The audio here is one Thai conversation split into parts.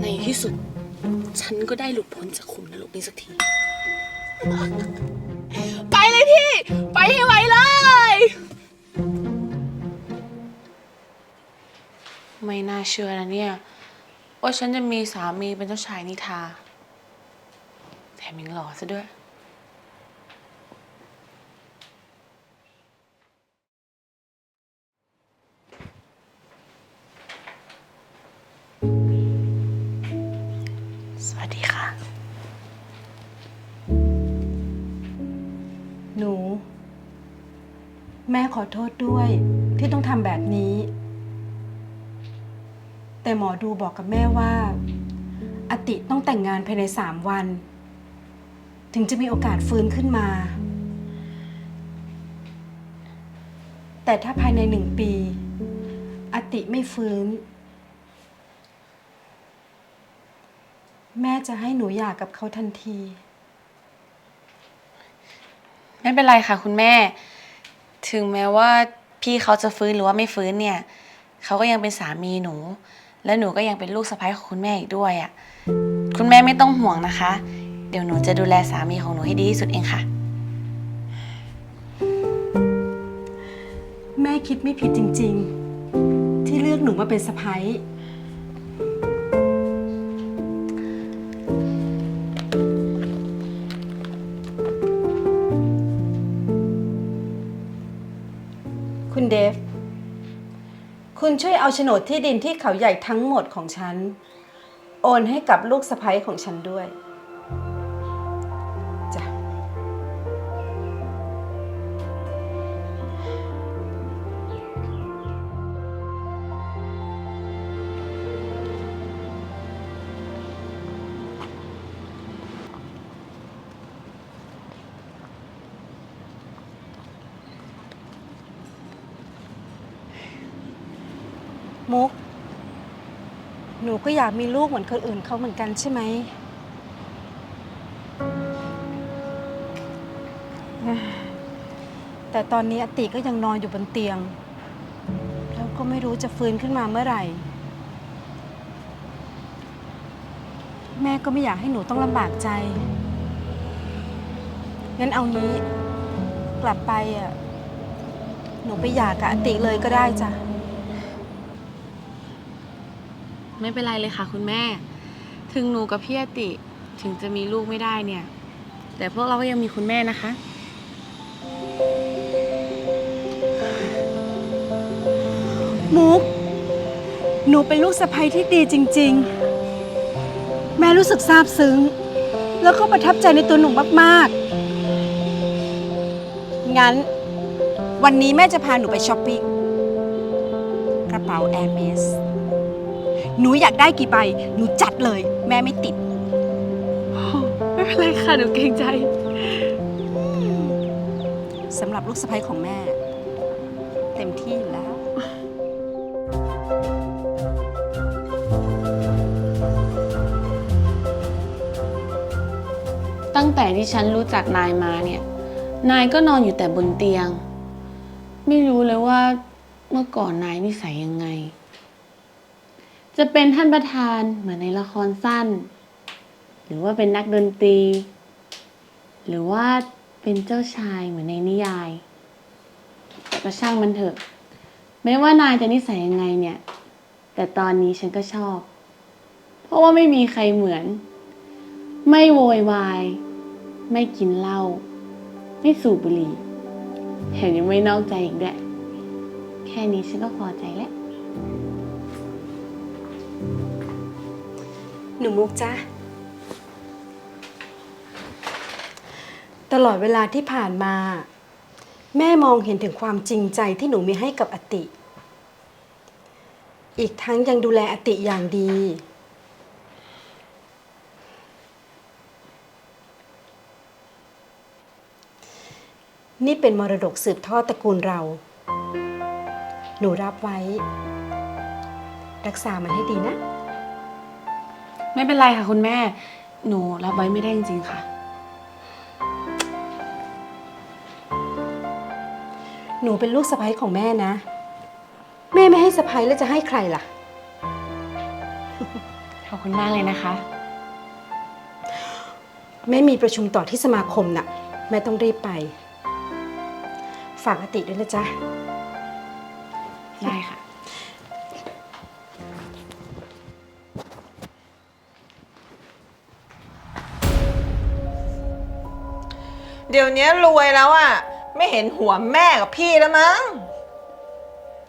ในที่สุด ฉันก็ได้หลุดพ้นจากขุมนรกนี้สักที ไปเลยพี่ ไปให้ไวเลย ไม่น่าเชื่อนะเนี่ย ว่าฉันจะมีสามีเป็นเจ้าชายนิทา แถมยังหล่อซะด้วย ม่ขอโทษด้วยที่ต้องทำแบบนี้ แต่หมอดูบอกกับแม่ว่า อติต้องแต่งงานภายในสามวัน ถึงจะมีโอกาสฟื้นขึ้นมา แต่ถ้าภายในหนึ่งปี อติไม่ฟื้น แม่จะให้หนูหย่ากับเขาทันที ไม่เป็นไรค่ะคุณแม่ ถึงแม้ว่าพี่เขาจะฟื้นหรือว่าไม่ฟื้นเนี่ยเขาก็ยังเป็นสามีหนู และหนูก็ยังเป็นลูกสะใภ้ของคุณแม่อีกด้วยอะ่ะคุณแม่ไม่ต้องห่วงนะคะ เดี๋ยวหนูจะดูแลสามีของหนูให้ดีที่สุดเองค่ะ แม่คิดไม่ผิดจริง ๆ ที่เลือกหนูมาเป็นสะพ้ย ช่วยเอาโฉนดที่ดินที่เขาใหญ่ทั้งหมดของฉัน โอนให้กับลูกสะพ้ยของฉันด้วย มุก หนูก็อยากมีลูกเหมือนคนอื่นเขาเหมือนกันใช่ไหม แต่ตอนนี้อติก็ยังนอนอยู่บนเตียง แล้วก็ไม่รู้จะฟื้นขึ้นมาเมื่อไหร่ แม่ก็ไม่อยากให้หนูต้องลำบากใจ งั้นเอางี้ กลับไปอะ หนูไปหย่ากับอติเลยก็ได้จ้ะ ไม่เป็นไรเลยค่ะ คุณแม่ ถึงหนูกับพี่อติถึงจะมีลูกไม่ได้เนี่ย แต่พวกเราก็ยังมีคุณแม่นะคะ มุก หนูเป็นลูกสะใภ้ที่ดีจริง ๆ แม่รู้สึกซาบซึ้ง แล้วก็ประทับใจในตัวหนูมากๆ งั้น วันนี้แม่จะพาหนูไปช้อปปิ้งกระเป๋าแอร์เมส หนูอยากได้กี่ใบ หนูจัดเลย แม่ไม่ติด ไม่เป็นไรค่ะ หนูเกรงใจ สำหรับลูกสะใภ้ของแม่ เต็มที่อยู่แล้ว ตั้งแต่ที่ฉันรู้จักนายมาเนี่ย นายก็นอนอยู่แต่บนเตียง ไม่รู้เลยว่าเมื่อก่อนนายนิสัยยังไง จะเป็นท่านประธานเหมือนในละครสั้น หรือว่าเป็นนักดนตรี หรือว่าเป็นเจ้าชายเหมือนในนิยาย แต่ก็ช่างมันเถอะ ไม่ว่านายจะนิสัยยังไงเนี่ย แต่ตอนนี้ฉันก็ชอบ เพราะว่าไม่มีใครเหมือน ไม่โวยวาย ไม่กินเหล้า ไม่สูบบุหรี่แถมยังไม่นอกใจอีกด้วย แค่นี้ฉันก็พอใจแล้ว หนูมุกจ้ะตลอดเวลาที่ผ่านมา แม่มองเห็นถึงความจริงใจที่หนูมีให้กับอติ อีกทั้งยังดูแลอติอย่างดี นี่เป็นมรดกสืบทอดตระกูลเรา หนูรับไว้ รักษามันให้ดีนะ ไม่เป็นไรค่ะคุณแม่ หนูรับไว้ไม่ได้จริงๆค่ะหหนูเป็นลูกสะใภ้ของแม่นะ แม่ไม่ให้สะใภ้แล้วจะให้ใครล่ะ ขอบคุณมากเลยนะคะ แม่มีประชุมต่อที่สมาคมน่ะ แม่ต้องรีบไป ฝากอติด้วยนะจ๊ะ ได้ค่ะ ดี๋ยวนี้รวยแล้วอะไม่เห็นหัวแม่กับพี่แล้วมั้ง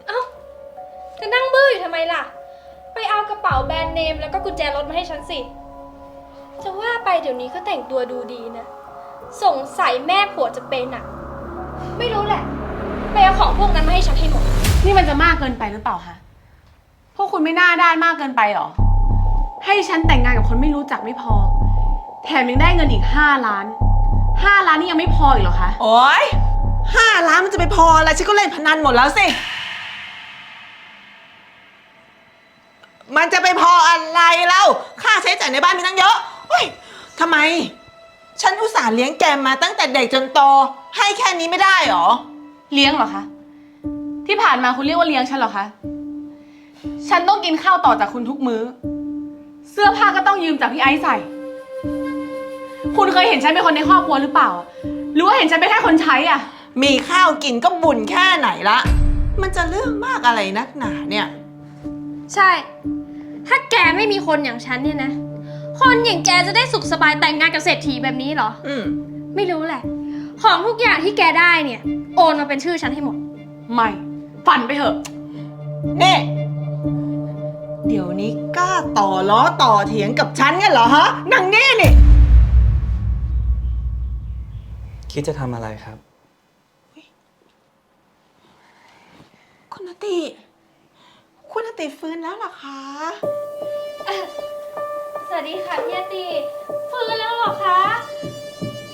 เอ้าจะนั่งบื้ออยู่ทำไมล่ะ ไปเอากระเป๋าแบรนด์เนมแล้วก็กุญแจรถมาให้ฉันสิ จะว่าไปเดี๋ยวนี้ก็แต่งตัวดูดีนะ สงสัยแม่ผัวจะเป็นอะไม่รู้แหละ ไปเอาของพวกนั้นมาให้ฉันให้หมด นี่มันจะมากเกินไปหรือเปล่าคะ พวกคุณไม่น่าด้านมากเกินไปหรอ ให้ฉันแต่งงานกับคนไม่รู้จักไม่พอ แถมยังได้เงินอีกห้าล้าน ห้าล้านนี่ยังไม่พออีกเหรอคะ โอ๊ยห้าล้านมันจะไปพออะไรฉันก็เล่นพนันหมดแล้วสิ มันจะไปพออะไรเล่าค่าใช้จ่ายในบ้านมีตั้งเยอะเฮ้ยทำไม ฉันอุตส่าห์เลี้ยงแกมาตั้งแต่เด็กจนโต ให้แค่นี้ไม่ได้หรอ เลี้ยงเหรอคะ ที่ผ่านมาคุณเรียกว่าเลี้ยงฉันเหรอคะ ฉันต้องกินข้าวต่อจากคุณทุกมื้อ เสื้อผ้าก็ต้องยืมจากพี่ไอซ์ใส่ คุณเคยเห็นฉันเป็นคนในครอบครัวหรือเปล่า หรือว่าเห็นฉันเป็นแค่คนใช้อะ มีข้าวกินก็บุญแค่ไหนละ มันจะเรื่องมากอะไรนักหนาเนี่ย ใช่ ถ้าแกไม่มีคนอย่างฉันเนี่ยนะ คนอย่างแกจะได้สุขสบายแต่งงานกับเศรษฐีแบบนี้เหรอ อืม ไม่รู้แหละ ของทุกอย่างที่แกได้เนี่ย โอนมาเป็นชื่อฉันให้หมด ไม่ ฝันไปเถอะ นี่ เดี๋ยวนี้กล้าต่อล้อต่อเถียงกับฉันกันเหรอฮะนางนี่นี่ คิดจะทำอะไรครับ คุณนติ คุณนติฟื้นแล้วเหรอคะ สวัสดีค่ะพี่อาตีฟื้นแล้วเหรอคะ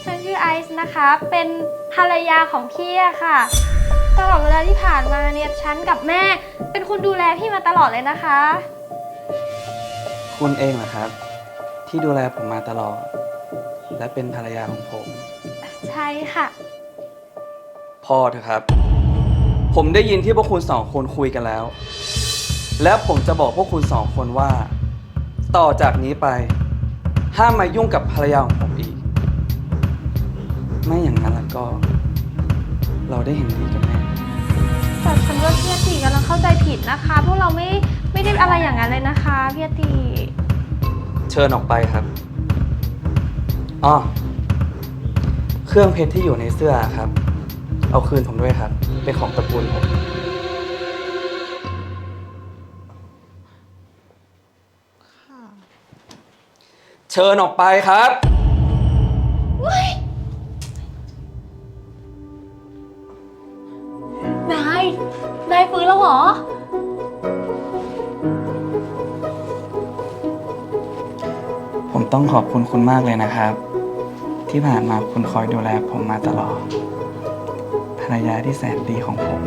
ฉันชื่อไอซ์นะคะ เป็นภรรยาของพี่อะค่ะ ตลอดเวลาที่ผ่านมาเนี่ยฉันกับแม่ เป็นคนดูแลพี่มาตลอดเลยนะคะ คุณเองเหรอครับ ที่ดูแลผมมาตลอด และเป็นภรรยาของผม ใช่ค่ะ พอเถอะครับ ผมได้ยินที่พวกคุณสองคนคุยกันแล้ว และผมจะบอกพวกคุณสองคนว่า ต่อจากนี้ไป ห้ามมายุ่งกับภรรยาของผมอีก ไม่อย่างนั้นแล้วก็ เราได้เห็นดีกันแน่แต่ฉันว่าพี่อาตีกำลังเข้าใจผิดนะคะ พวกเราไม่ไม่ได้อะไรอย่างนั้นเลยนะคะพี่อาตีเชิญออกไปครับอ๋อ เครื่องเพชรที่อยู่ในเสื้อครับ เอาคืนผมด้วยครับ เป็นของตระกูลผม เชิญออกไปครับ นาย นายฟื้นแล้วเหรอ ผมต้องขอบคุณคุณมากเลยนะครับ ที่ผ่านมาคุณคอยดูแลผมมาตลอด ภรรยาที่แสนดีของผม